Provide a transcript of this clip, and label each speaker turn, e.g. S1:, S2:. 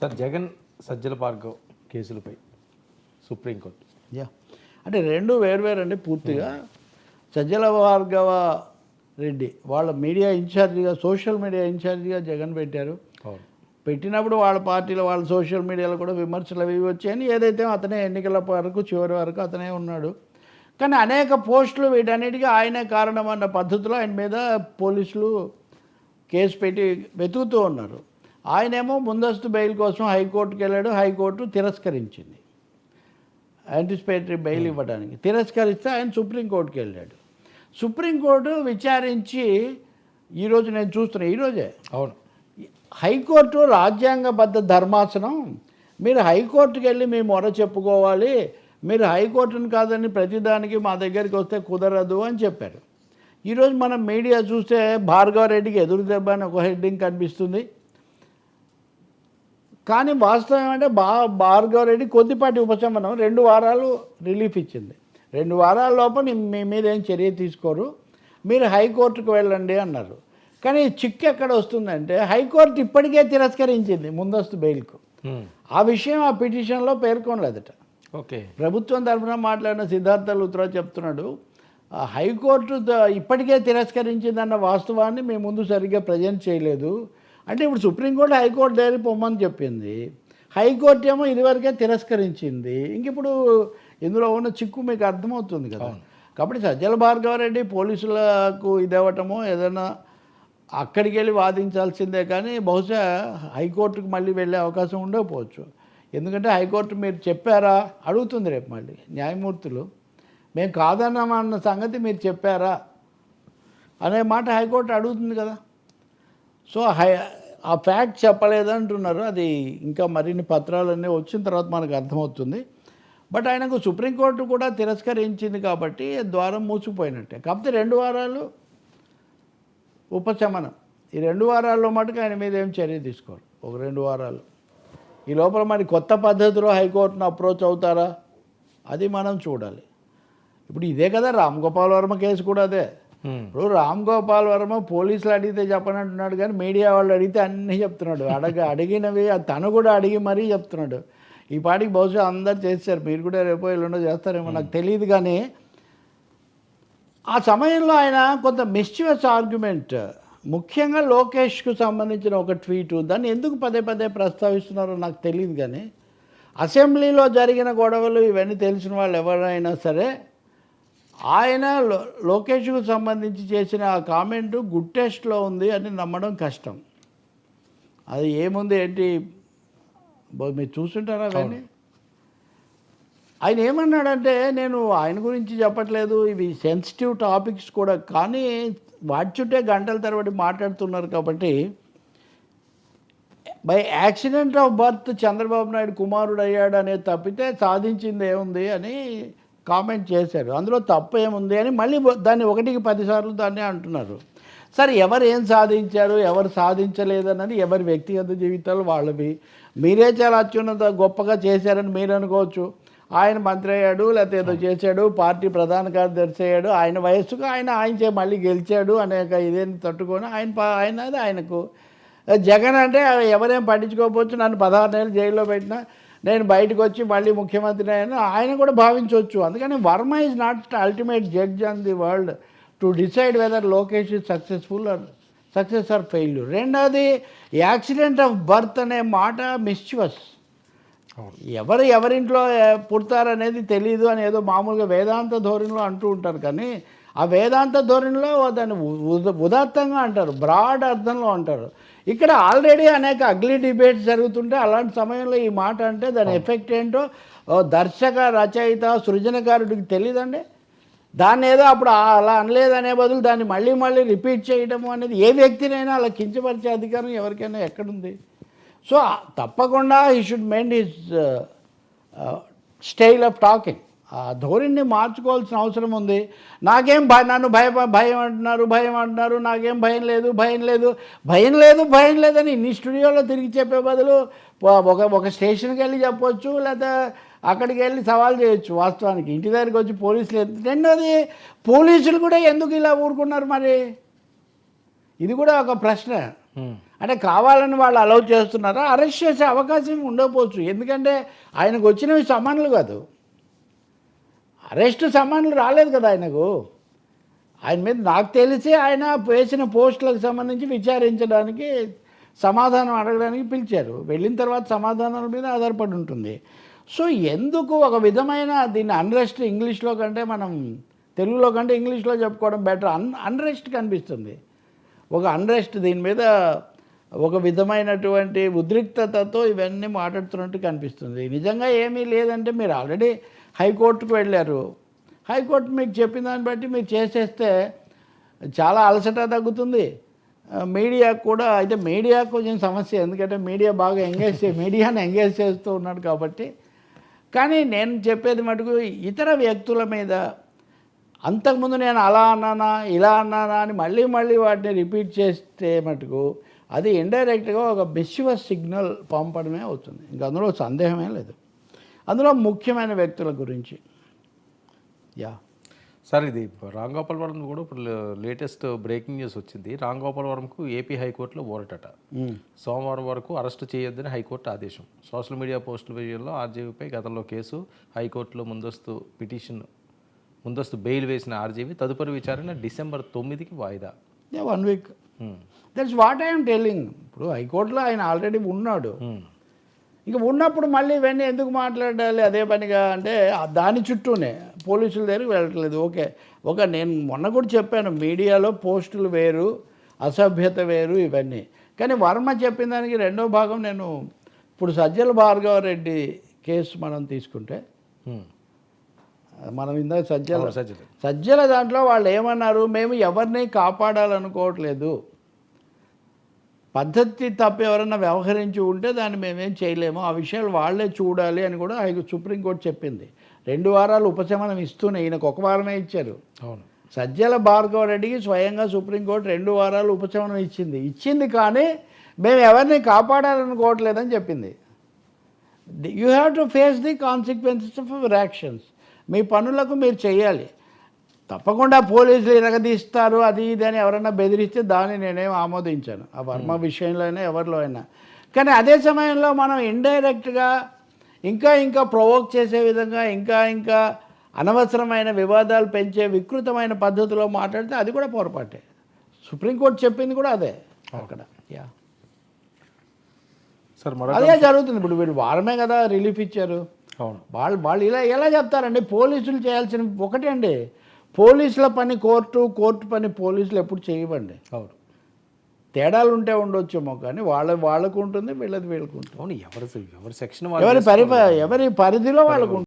S1: Sir Jagan Sajjala Bhargav కేసులపై supreme court.
S2: Yeah. అంటే రెండు వేరువేరండి పూర్తిగా. సజ్జల భార్గవ రెడ్డి వాళ్ళ మీడియా ఇన్ఛార్జిగా సోషల్ మీడియా ఇన్ఛార్జిగా జగన్ పెట్టారు. పెట్టినప్పుడు వాళ్ళ పార్టీలో వాళ్ళ సోషల్ మీడియాలో కూడా విమర్శలు అవి వచ్చాయని ఏదైతే అతనే ఎన్నికల వరకు చివరి వరకు అతనే ఉన్నాడు. కానీ అనేక పోస్టులు వీటన్నిటికీ ఆయనే కారణం అన్న పద్ధతిలో ఆయన మీద పోలీసులు కేసు పెట్టి వెతుకుతూ ఉన్నారు. ఆయనేమో ముందస్తు బెయిల్ కోసం హైకోర్టుకి వెళ్ళాడు హైకోర్టు తిరస్కరించింది. యాంటిసిపేటరీ బెయిల్ ఇవ్వడానికి. తిరస్కరిస్తే ఆయన సుప్రీంకోర్టుకి వెళ్ళాడు. సుప్రీంకోర్టు విచారించి ఈరోజు నేను చూస్తున్నా ఈరోజే
S1: అవును.
S2: హైకోర్టు రాజ్యాంగబద్ధ ధర్మాసనం. మీరు హైకోర్టుకి వెళ్ళి మీ మొర చెప్పుకోవాలి. మీరు హైకోర్టును కాదని ప్రతిదానికి మా దగ్గరికి వస్తే కుదరదు అని చెప్పారు. ఈరోజు మనం మీడియా చూస్తే భార్గవరెడ్డికి ఎదురు దెబ్బ అని ఒక హెడ్డింగ్ కనిపిస్తుంది. కానీ వాస్తవం ఏమంటే బా భార్గవరెడ్డి కొద్దిపాటి ఉపశమనం రెండు వారాలు రిలీఫ్ ఇచ్చింది. రెండు వారాల లోపల మీ మీద ఏం చర్య తీసుకోరు. మీరు హైకోర్టుకు వెళ్ళండి అన్నారు. కానీ చిక్కు ఎక్కడ వస్తుందంటే హైకోర్టు ఇప్పటికే తిరస్కరించింది ముందస్తు బెయిల్కు. ఆ విషయం ఆ పిటిషన్లో పేర్కొనలేదట.
S1: ఓకే.
S2: ప్రభుత్వం తరఫున మాట్లాడిన సిద్ధార్థ లూత్రా చెప్తున్నాడు ఆ హైకోర్టు ఇప్పటికే తిరస్కరించిందన్న వాస్తవాన్ని మేము ముందు సరిగ్గా ప్రజెంట్ చేయలేదు. అంటే ఇప్పుడు సుప్రీంకోర్టు హైకోర్టు దగ్గర పొమ్మని చెప్పింది. హైకోర్టు ఏమో ఇదివరకే తిరస్కరించింది. ఇంక ఇప్పుడు ఇందులో ఉన్న చిక్కు మీకు అర్థమవుతుంది కదా. కాబట్టి సజ్జల భార్గవరెడ్డి పోలీసులకు ఇదవ్వటమో ఏదైనా అక్కడికి వెళ్ళి వాదించాల్సిందే కానీ బహుశా హైకోర్టుకు మళ్ళీ వెళ్ళే అవకాశం ఉండకపోవచ్చు. ఎందుకంటే హైకోర్టు మీరు చెప్పారా? అడుగుతుంది రేపు మళ్ళీ న్యాయమూర్తులు. మేము కాదన్నామన్న సంగతి మీరు చెప్పారా? అనే మాట హైకోర్టు అడుగుతుంది కదా. సో హై ఆ ఫ్యాక్ట్ చెప్పలేదంటున్నారు. అది ఇంకా మరిన్ని పత్రాలన్నీ వచ్చిన తర్వాత మనకు అర్థమవుతుంది. బట్ ఆయనకు సుప్రీంకోర్టు కూడా తిరస్కరించింది కాబట్టి ద్వారం మూసిపోయినట్టే కాకపోతే రెండు వారాలు ఉపశమనం. ఈ రెండు వారాల్లో మటుకు ఆయన మీద ఏం చర్య తీసుకోరు. ఒక రెండు వారాలు. ఈ లోపల మరి కొత్త పద్ధతిలో హైకోర్టును అప్రోచ్ అవుతారా? అది మనం చూడాలి. ఇప్పుడు ఇదే కదా రామ్ గోపాల్ వర్మ కేసు కూడా అదే.
S1: Hmm.
S2: ఇప్పుడు రామ్ గోపాల్ వర్మ పోలీసులు అడిగితే చెప్పని అంటున్నాడు కానీ మీడియా వాళ్ళు అడిగితే అన్నీ చెప్తున్నాడు. అడగ అడిగినవి తను కూడా అడిగి మరీ చెప్తున్నాడు. ఈ పాటికి బహుశా అందరు చేస్తారు మీరు కూడా రేపో ఎల్లుండో చేస్తారేమో నాకు తెలియదు కానీ ఆ సమయంలో ఆయన కొంత మిస్చివస్ ఆర్గ్యుమెంట్ ముఖ్యంగా లోకేష్కు సంబంధించిన ఒక ట్వీట్ దాన్ని ఎందుకు పదే పదే ప్రస్తావిస్తున్నారో నాకు తెలియదు కానీ అసెంబ్లీలో జరిగిన గొడవలు ఇవన్నీ తెలిసిన వాళ్ళు ఎవరైనా సరే ఆయన లోకేష్కు సంబంధించి చేసిన ఆ కామెంట్ గుడ్ టెస్ట్లో ఉంది అని నమ్మడం కష్టం. అది ఏముంది ఏంటి? మీరు చూస్తుంటారా అవన్నీ? ఆయన ఏమన్నాడంటే నేను ఆయన గురించి చెప్పట్లేదు ఇవి సెన్సిటివ్ టాపిక్స్ కూడా కానీ వాటి చుట్టే గంటల తరబడి మాట్లాడుతున్నారు కాబట్టి by accident of birth Chandrababu Naidu కుమారుడు అయ్యాడు అనేది తప్పితే సాధించింది ఏముంది? అని కామెంట్ చేశారు. అందులో తప్పు ఏముంది అని మళ్ళీ దాన్ని ఒకటికి పదిసార్లు దాన్ని అంటున్నారు. సరే ఎవరు ఏం సాధించారు ఎవరు సాధించలేదన్నది ఎవరి వ్యక్తిగత జీవితాలు వాళ్ళవి. మీరే చాలా అత్యున్నత గొప్పగా చేశారని మీరు అనుకోవచ్చు. ఆయన మంత్రి అయ్యాడు లేకపోతే ఏదో చేశాడు పార్టీ ప్రధాన కార్యదర్శి అయ్యాడు. ఆయన వయస్సుకు ఆయన ఆయన చే మళ్ళీ గెలిచాడు అనేక ఇదేని తట్టుకొని ఆయన ఆయన అది ఆయనకు. జగన్ అంటే ఎవరేం పట్టించుకోకపోవచ్చు నన్ను పదహారు నెలలు జైల్లో పెట్టినా నేను బయటకు వచ్చి మళ్ళీ ముఖ్యమంత్రి అయినా ఆయన కూడా భావించవచ్చు. అందుకని Varma is not ultimate judge on the world to decide whether Lokesh is successful or success or failure రెండవది యాక్సిడెంట్ ఆఫ్ బర్త్ అనే మాట మిస్చువస్ ఎవరు ఎవరింట్లో పుడతారనేది తెలియదు అని ఏదో మామూలుగా వేదాంత ధోరణిలో అంటూ ఉంటారు. కానీ ఆ వేదాంత ధోరణిలో దాన్ని ఉదాత్తంగా అంటారు బ్రాడ్ అర్థంలో అంటారు. ఇక్కడ ఆల్రెడీ అనేక అగ్లీ డిబేట్స్ జరుగుతుంటే అలాంటి సమయంలో ఈ మాట అంటే దాని ఎఫెక్ట్ ఏంటో దర్శక రచయిత సృజనకారుడికి తెలియదండి దాన్ని ఏదో అప్పుడు అలా అనలేదనే బదులు దాన్ని మళ్ళీ మళ్ళీ రిపీట్ చేయడము అనేది ఏ వ్యక్తినైనా అలా కించపరిచే అధికారం ఎవరికైనా ఎక్కడుంది? సో తప్పకుండా he should mend his style of talking ఆ ధోరణిని మార్చుకోవాల్సిన అవసరం ఉంది. నాకేం భయ నన్ను భయ భయం అంటున్నారు భయం అంటున్నారు నాకేం భయం లేదు భయం లేదు. భయం లేదు భయం లేదని ఇన్ని స్టూడియోలో తిరిగి చెప్పే బదులు ఒక ఒక స్టేషన్కి వెళ్ళి చెప్పొచ్చు లేదా అక్కడికి వెళ్ళి సవాల్ చేయొచ్చు వాస్తవానికి. ఇంటి దగ్గరికి వచ్చి పోలీసులు రెండోది పోలీసులు కూడా ఎందుకు ఇలా ఊరుకున్నారు మరి? ఇది కూడా ఒక ప్రశ్న. అంటే కావాలని వాళ్ళు అలౌ చేస్తున్నారా? అరెస్ట్ చేసే అవకాశం ఉండకపోవచ్చు. ఎందుకంటే ఆయనకు వచ్చినవి సమానులు కాదు. అరెస్ట్ సమాన్లు రాలేదు కదా ఆయనకు. ఆయన మీద నాకు తెలిసి ఆయన వేసిన పోస్టులకు సంబంధించి విచారించడానికి సమాధానం అడగడానికి పిలిచారు. వెళ్ళిన తర్వాత సమాధానాల మీద ఆధారపడి ఉంటుంది. సో ఎందుకు ఒక విధమైన దీన్ని అన్రెస్ట్ ఇంగ్లీష్లో కంటే మనం తెలుగులో కంటే ఇంగ్లీష్లో చెప్పుకోవడం బెటర్ అన్ అన్రెస్ట్ కనిపిస్తుంది. ఒక అన్రెస్ట్ దీని మీద ఒక విధమైనటువంటి ఉద్రిక్తతతో ఇవన్నీ మాట్లాడుతున్నట్టు కనిపిస్తుంది. నిజంగా ఏమీ లేదంటే మీరు ఆల్రెడీ హైకోర్టుకు వెళ్ళారు. హైకోర్టు మీకు చెప్పిన దాన్ని బట్టి మీరు చేసేస్తే చాలా అలసట తగ్గుతుంది. మీడియా మీడియాకు కూడా అయితే మీడియా కొంచెం సమస్య ఎందుకంటే మీడియా బాగా ఎంగేజ్ చే మీడియాని ఎంగేజ్ చేస్తూ ఉన్నాడు కాబట్టి. కానీ నేను చెప్పేది మటుకు ఇతర వ్యక్తుల మీద అంతకుముందు నేను అలా అన్నానా ఇలా అన్నానా అని మళ్ళీ మళ్ళీ వాటిని రిపీట్ చేస్తే మటుకు అది ఇండైరెక్ట్గా ఒక మిస్యువస్ సిగ్నల్ పంపడమే అవుతుంది. ఇంక అందులో సందేహమే లేదు. అందులో ముఖ్యమైన వ్యక్తుల గురించి. యా.
S1: సార్ ఇది రామ్ గోపాలవరం కూడా ఇప్పుడు లేటెస్ట్ బ్రేకింగ్ న్యూస్ వచ్చింది. రామ్ గోపాలవరంకు ఏపీ హైకోర్టులో ఓరటట సోమవారం వరకు అరెస్టు చేయొద్దని హైకోర్టు ఆదేశం. సోషల్ మీడియా పోస్టుల విషయంలో ఆర్జీవీపై గతంలో కేసు హైకోర్టులో ముందస్తు పిటిషన్ ముందస్తు బెయిల్ వేసిన ఆర్జీవీ తదుపరి విచారణ డిసెంబర్ తొమ్మిదికి వాయిదా.
S2: Yeah one week. That's what I'm telling ఇప్పుడు హైకోర్టులో ఆయన ఆల్రెడీ ఉన్నాడు.
S1: హ్మ్.
S2: ఇంక ఉన్నప్పుడు మళ్ళీ ఇవన్నీ ఎందుకు మాట్లాడాలి? అదే పనిగా అంటే దాని చుట్టూనే పోలీసుల దగ్గరికి వెళ్ళట్లేదు. ఓకే. ఒక నేను మొన్న కూడా చెప్పాను మీడియాలో పోస్టులు వేరు అసభ్యత వేరు ఇవన్నీ. కానీ వర్మ చెప్పిన దానికి రెండో భాగం నేను ఇప్పుడు సజ్జల భార్గవరెడ్డి కేసు మనం తీసుకుంటే
S1: హ్మ్.
S2: మనం ఇందాక సజ్జల
S1: సజ్జలు.
S2: సజ్జల దాంట్లో వాళ్ళు ఏమన్నారు? మేము ఎవరిని కాపాడాలనుకోవట్లేదు. పద్ధతి తప్ప ఎవరైనా వ్యవహరించి ఉంటే దాన్ని మేమేం చేయలేము. ఆ విషయాలు వాళ్ళే చూడాలి అని కూడా హై సుప్రీంకోర్టు చెప్పింది. రెండు వారాలు ఉపశమనం ఇస్తూనే ఈయనకు ఒక వారమే ఇచ్చారు.
S1: అవును.
S2: సజ్జల భార్గవ రెడ్డికి స్వయంగా సుప్రీంకోర్టు రెండు వారాలు ఉపశమనం ఇచ్చింది. ఇచ్చింది కానీ మేము ఎవరిని కాపాడాలనుకోవట్లేదని చెప్పింది. You have to face the consequences of your actions మీ పనులకు మీరు చేయాలి తప్పకుండా పోలీసులు ఇరగదీస్తారు అది ఇది అని ఎవరైనా బెదిరిస్తే దాన్ని నేనేం ఆమోదించాను. ఆ వర్మ విషయంలో అయినా ఎవరిలో అయినా. కానీ అదే సమయంలో మనం ఇండైరెక్ట్గా ఇంకా ఇంకా ప్రొవోక్ చేసే విధంగా ఇంకా ఇంకా అనవసరమైన వివాదాలు పెంచే వికృతమైన పద్ధతిలో మాట్లాడితే అది కూడా పొరపాటే. సుప్రీంకోర్టు చెప్పింది కూడా అదే అక్కడ. యా.
S1: సార్ మరొక
S2: అదే జరుగుతుంది. ఇప్పుడు వీళ్ళు వారమే కదా రిలీఫ్ ఇచ్చారు.
S1: అవును.
S2: వాళ్ళు వాళ్ళు ఇలా ఎలా చెప్తారండి? పోలీసులు చేయాల్సిన ఒకటే అండి. పోలీసుల పని కోర్టు కోర్టు పని పోలీసులు ఎప్పుడు చేయవండి.
S1: అవును.
S2: తేడాలు ఉంటే ఉండొచ్చేమో కానీ వాళ్ళ వాళ్ళకు ఉంటుంది వీళ్ళది వీళ్ళకు ఉంటుంది.
S1: అవును ఎవరి ఎవరి సెక్షన్
S2: ఎవరి పరి ఎవరి పరిధిలో వాళ్ళకు ఉంటుంది